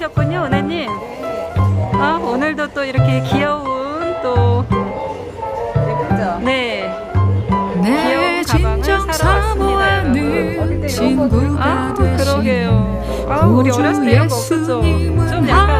오셨군요, 은혜님. 아, 오늘도 또 이렇게 귀여운 또, 예쁘죠? 네. 내 귀여운 가방을 진정 사러 사모하는 왔습니다, 친구가 아, 되신 그러게요. 아, 우리 어렸을 때 이런 거 없었죠. 좀 약간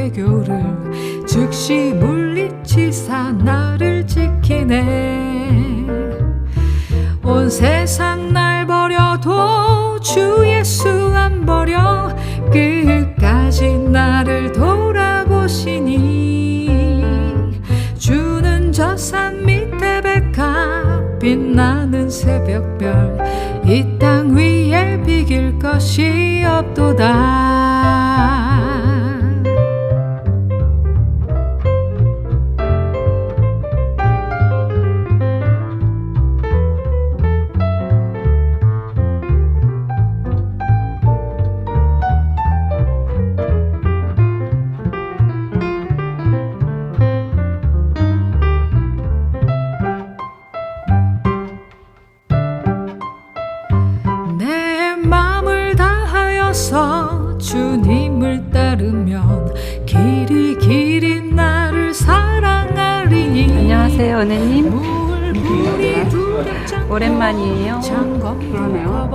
개교를 즉시 물리치사 나를 지키네. 온 세상 날 버려도 주 예수 안 버려 끝까지 나를 돌아보시니. 주는 저산 밑에 백합 빛나는 새벽별 이 땅 위에 비길 것이 없도다 다하여서 주님을 따르면 길이 길이 나를 사랑하리니 안녕하세요, 은혜님. 오랜만이에요. 그러네요.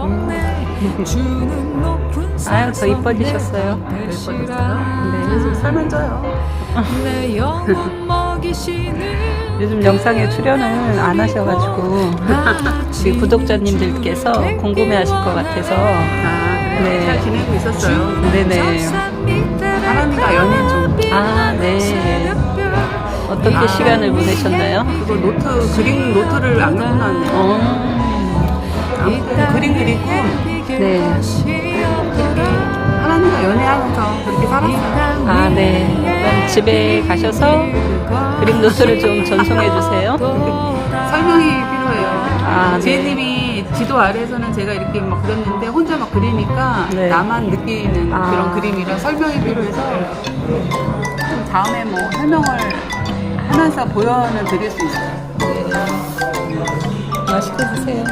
주는 높은 아유, 더 이뻐지셨어요. 네. 계속 살만 쪄요. 요즘 영상에 출연을 안 하셔가지고 우리 구독자님들께서 궁금해하실 것 같아서 아, 네. 네. 잘 지내고 있었어요. 네네. 사람과 연애 좀. 아, 네. 어떻게 아. 시간을 보내셨나요? 그거 노트, 그림 노트를 안 갖고 나왔네요. 어, 아무튼 그림 그리고 네. 하나님과 연애하면서 그렇게 살았어요. 아, 네. 그럼 집에 가셔서 그림 노트를 좀 전송해 주세요. 설명이 필요해요. 아, 네. 지혜님이 지도 아래에서는 제가 이렇게 막 그렸는데 혼자 막 그리니까 네. 나만 느끼는 아. 그런 그림이라 설명이 필요해서 좀 다음에 뭐 설명을 하면서 보여는 드릴 수 있어요. 맛있게 드세요.